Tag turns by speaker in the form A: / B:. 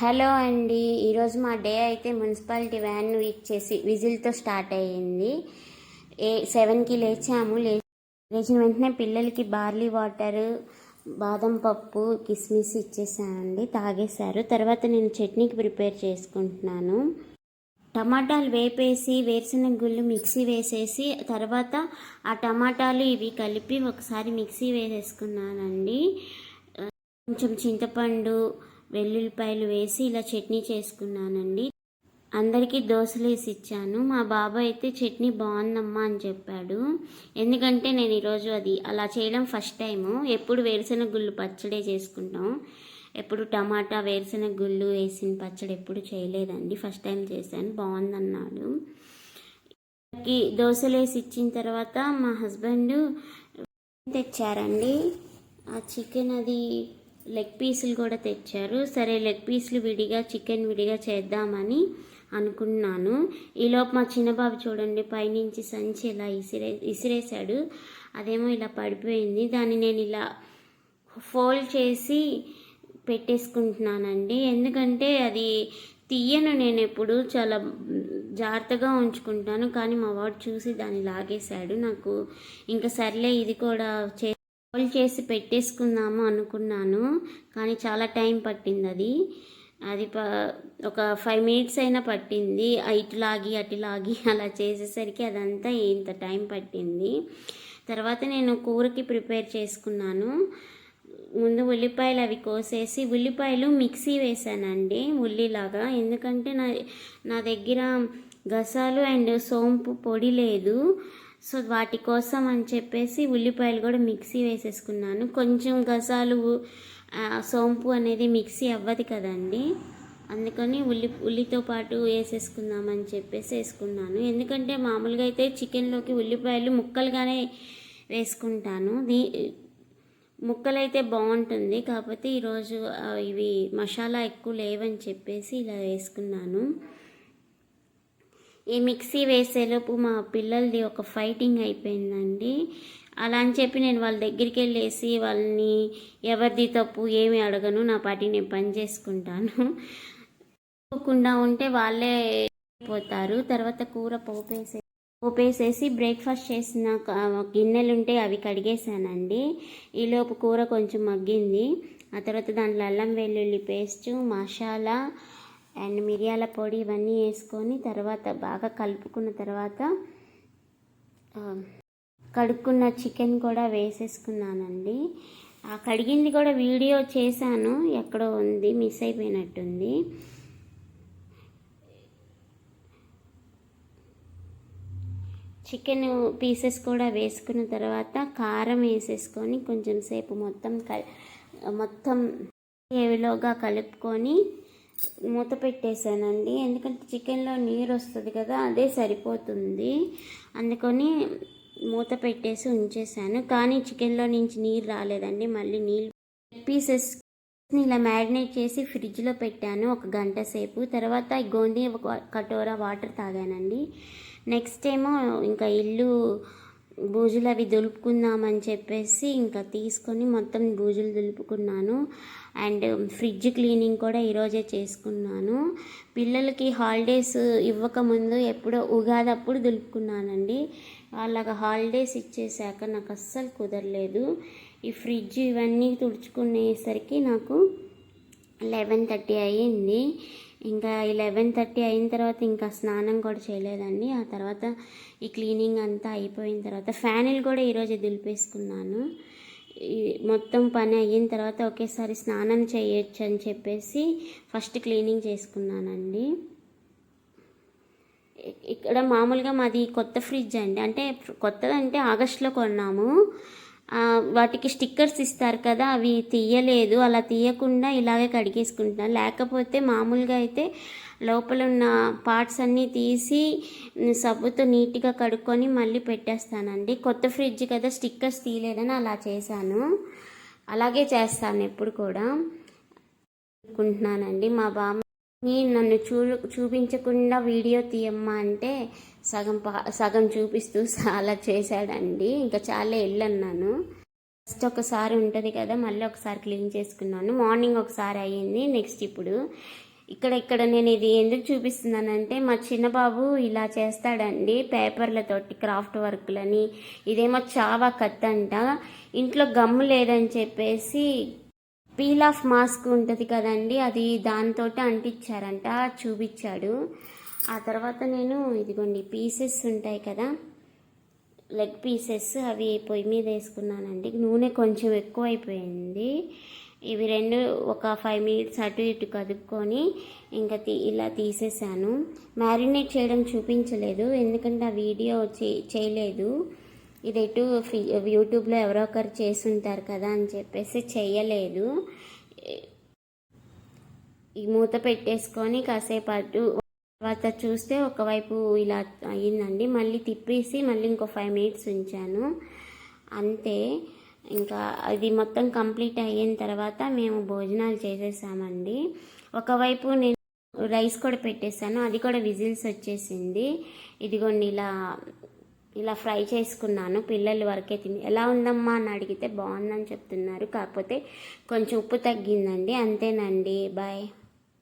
A: Hello అండి. ఈరోజు మా డే అయితే మున్సిపాలిటీ వ్యాన్ ఇచ్చేసి విజిల్తో స్టార్ట్ అయ్యింది. ఏ సెవెన్కి లేచాము. లేచిన వెంటనే పిల్లలకి బార్లీ వాటర్ బాదం పప్పు కిస్మిస్ ఇచ్చేసానండి. తాగేశారు. తర్వాత నేను చట్నీకి ప్రిపేర్ చేసుకుంటున్నాను. టమాటాలు వేపేసి వేరుశనగ గుళ్ళు మిక్సీ వేసేసి తర్వాత ఆ టమాటాలు ఇవి కలిపి ఒకసారి మిక్సీ వేసేసుకున్నానండి. కొంచెం చింతపండు వెల్లుల్లిపాయలు వేసి ఇలా చట్నీ చేసుకున్నానండి. అందరికీ దోశలు వేసి ఇచ్చాను. మా బాబాయ్ అయితే చట్నీ బాగుందమ్మా అని చెప్పాడు. ఎందుకంటే నేను ఈరోజు అది అలా చేయడం ఫస్ట్ టైము. ఎప్పుడు వేరుశెనగ గుళ్ళు పచ్చడే చేసుకుంటాం. ఎప్పుడు టమాటా వేరుశెనగ గుళ్ళు వేసిన పచ్చడి ఎప్పుడు చేయలేదండి. ఫస్ట్ టైం చేశాను. బాగుందన్నాడు. ఈ దోశలు వేసి ఇచ్చిన తర్వాత మా హస్బెండ్ తెచ్చారండి. ఆ చికెన్ అది లెగ్ పీసులు కూడా తెచ్చారు. సరే లెగ్ పీసులు విడిగా చికెన్ విడిగా చేద్దామని అనుకున్నాను. ఈలోపు మా చిన్నబాబు చూడండి పైనుంచి సంచి ఇలా ఇసిరే ఇసిరేశాడు. అదేమో ఇలా పడిపోయింది. దాన్ని నేను ఇలా ఫోల్డ్ చేసి పెట్టేసుకుంటున్నానండి. ఎందుకంటే అది తీయను నేను ఎప్పుడు. చాలా జాగ్రత్తగా ఉంచుకుంటాను. కానీ మా వాడు చూసి దాన్ని లాగేశాడు. నాకు ఇంకా సర్లే ఇది కూడా చే ఫోల్డ్ చేసి పెట్టేసుకుందాము అనుకున్నాను కానీ చాలా టైం పట్టింది అది అది ప ఒక ఫైవ్ మినిట్స్ అయినా పట్టింది. ఇటు లాగి అటు లాగి అలా చేసేసరికి అదంతా ఇంత టైం పట్టింది. తర్వాత నేను కూరకి ప్రిపేర్ చేసుకున్నాను. ముందు ఉల్లిపాయలు అవి కోసేసి ఉల్లిపాయలు మిక్సీ వేసానండి ఉల్లిలాగా. ఎందుకంటే నా నా దగ్గర గసాలు అండ్ సోంపు పొడి లేదు. సో వాటి కోసం అని చెప్పేసి ఉల్లిపాయలు కూడా మిక్సీ వేసేసుకున్నాను. కొంచెం గసాలు సోంపు అనేది మిక్సీ అవ్వదు కదండి. అందుకని ఉల్లి ఉల్లితో పాటు వేసేసుకుందామని చెప్పేసి వేసుకున్నాను. ఎందుకంటే మామూలుగా అయితే చికెన్లోకి ఉల్లిపాయలు ముక్కలుగానే వేసుకుంటాను. దీ ముక్కలైతే బాగుంటుంది. కాకపోతే ఈరోజు ఇవి మసాలా ఎక్కువ లేవని చెప్పేసి ఇలా వేసుకున్నాను. ఈ మిక్సీ వేసేలోపు మా పిల్లలది ఒక ఫైటింగ్ అయిపోయిందండి. అలా అని చెప్పి నేను వాళ్ళ దగ్గరికి వెళ్ళేసి వాళ్ళని ఎవరిది తప్పు ఏమి అడగను నా పాటి నేను పని చేసుకుంటాను. పోకుండా ఉంటే వాళ్ళే పోతారు తర్వాత కూర పోపేసే పోపేసేసి బ్రేక్ఫాస్ట్ చేసిన గిన్నెలు ఉంటే అవి కడిగేసానండి ఈలోపు కూర కొంచెం మగ్గింది. ఆ తర్వాత దాంట్లో అల్లం వెల్లుల్లి పేస్ట్ మసాలా అండ్ మిరియాల పొడి ఇవన్నీ వేసుకొని తర్వాత బాగా కలుపుకున్న తర్వాత కడుక్కున్న చికెన్ కూడా వేసేసుకున్నానండి. ఆ కడిగింది కూడా వీడియో చేశాను ఎక్కడో ఉంది మిస్ అయిపోయినట్టుంది. చికెన్ పీసెస్ కూడా వేసుకున్న తర్వాత కారం వేసేసుకొని కొంచెం సేపు మొత్తం క మొత్తం ఏవిలోగా కలుపుకొని మూత పెట్టేశానండి. ఎందుకంటే చికెన్లో నీరు వస్తుంది కదా అదే సరిపోతుంది. అందుకని మూత పెట్టేసి ఉంచేసాను కానీ చికెన్లో నుంచి నీరు రాలేదండి. మళ్ళీ నీళ్ళు పీసెస్ ఇలా మ్యారినేట్ చేసి ఫ్రిడ్జ్లో పెట్టాను ఒక గంట సేపు. తర్వాత గోంది ఒక కటోరా వాటర్ తాగానండి. నెక్స్ట్ ఏమో ఇంకా ఇల్లు బూజులు అవి దులుపుకుందామని చెప్పేసి ఇంకా తీసుకొని మొత్తం బూజులు దులుపుకున్నాను. అండ్ ఫ్రిడ్జ్ క్లీనింగ్ కూడా ఈరోజే చేసుకున్నాను. పిల్లలకి హాలిడేస్ ఇవ్వకముందు ఎప్పుడో ఉగాది అప్పుడు దులుపుకున్నానండి. వాళ్ళకి హాలిడేస్ ఇచ్చేసాక నాకు అస్సలు కుదరలేదు. ఈ ఫ్రిడ్జ్ ఇవన్నీ తుడుచుకునేసరికి నాకు లెవెన్ థర్టీ అయ్యింది. ఇంకా ఈ లెవెన్ థర్టీ అయిన తర్వాత ఇంకా స్నానం కూడా చేయలేదండి. ఆ తర్వాత ఈ క్లీనింగ్ అంతా అయిపోయిన తర్వాత ఫ్యానులు కూడా ఈరోజు దులిపేసుకున్నాను. మొత్తం పని అయిన తర్వాత ఒకేసారి స్నానం చేయొచ్చు అని చెప్పేసి ఫస్ట్ క్లీనింగ్ చేసుకున్నానండి. ఇక్కడ మామూలుగా మాది కొత్త ఫ్రిడ్జ్ అండి. అంటే కొత్తదంటే ఆగస్టులో కొన్నాము. వాటికి స్టిక్కర్స్ ఇస్తారు కదా అవి తీయలేదు. అలా తీయకుండా ఇలాగే కడిగేసుకుంటున్నాను. లేకపోతే మామూలుగా అయితే లోపల ఉన్న పార్ట్స్ అన్నీ తీసి సబ్బుతో నీట్గా కడుక్కొని మళ్ళీ పెట్టేస్తానండి. కొత్త ఫ్రిడ్జ్ కదా స్టిక్కర్స్ తీయలేదని అలా చేశాను. అలాగే చేస్తాను ఎప్పుడు కూడా. అనుకుంటున్నానండి. మా బామ్మ నన్ను చూ చూపించకుండా వీడియో తీయమ్మా అంటే సగం పా సగం చూపిస్తూ అలా చేశాడండి. ఇంకా చాలా వెళ్ళన్నాను ఫస్ట్ ఒకసారి ఉంటుంది కదా మళ్ళీ ఒకసారి క్లీన్ చేసుకున్నాను. మార్నింగ్ ఒకసారి అయ్యింది నెక్స్ట్ ఇప్పుడు. ఇక్కడ ఇక్కడ నేను ఇది ఎందుకు చూపిస్తున్నానంటే మా చిన్న బాబు ఇలా చేస్తాడండి పేపర్లతోటి క్రాఫ్ట్ వర్క్లని. ఇదేమో చావా కత్ అంట ఇంట్లో గమ్ము లేదని చెప్పేసి పీల్ ఆఫ్ మాస్క్ ఉంటుంది కదండి అది దాంతో అంటించారంట చూపించాడు. ఆ తర్వాత నేను ఇదిగోండి పీసెస్ ఉంటాయి కదా లెగ్ పీసెస్ అవి పొయ్యి మీద వేసుకున్నానండి. నూనె కొంచెం ఎక్కువ అయిపోయింది ఇవి రెండు ఒక ఫైవ్ మినిట్స్ అటు ఇటు కదుపుకొని ఇంకా తీ ఇలా తీసేసాను. మ్యారినేట్ చేయడం చూపించలేదు ఎందుకంటే ఆ వీడియో చే- చేయలేదు. ఇది ఎటు యూట్యూబ్లో ఎవరో ఒకరు చేస్తుంటారు కదా అని చెప్పేసి చేయలేదు. ఈ మూత పెట్టేసుకొని కాసేపు అటు తర్వాత చూస్తే ఒకవైపు ఇలా అయ్యిందండి. మళ్ళీ తిప్పేసి మళ్ళీ ఇంకో ఫైవ్ మినిట్స్ ఉంచాను. అంతే. ఇంకా అది మొత్తం కంప్లీట్ అయిన తర్వాత మేము భోజనాలు చేసేసామండి. ఒకవైపు నేను రైస్ కూడా పెట్టేశాను. అది కూడా విజిల్స్ వచ్చేసింది. ఇదిగోండి ఇలా ఇలా ఫ్రై చేసుకున్నాను. పిల్లలు వరకే తిని ఎలా ఉందమ్మా అని అడిగితే బాగుందని చెప్తున్నారు. కాకపోతే కొంచెం ఉప్పు తగ్గిందండి. అంతేనండి. బాయ్.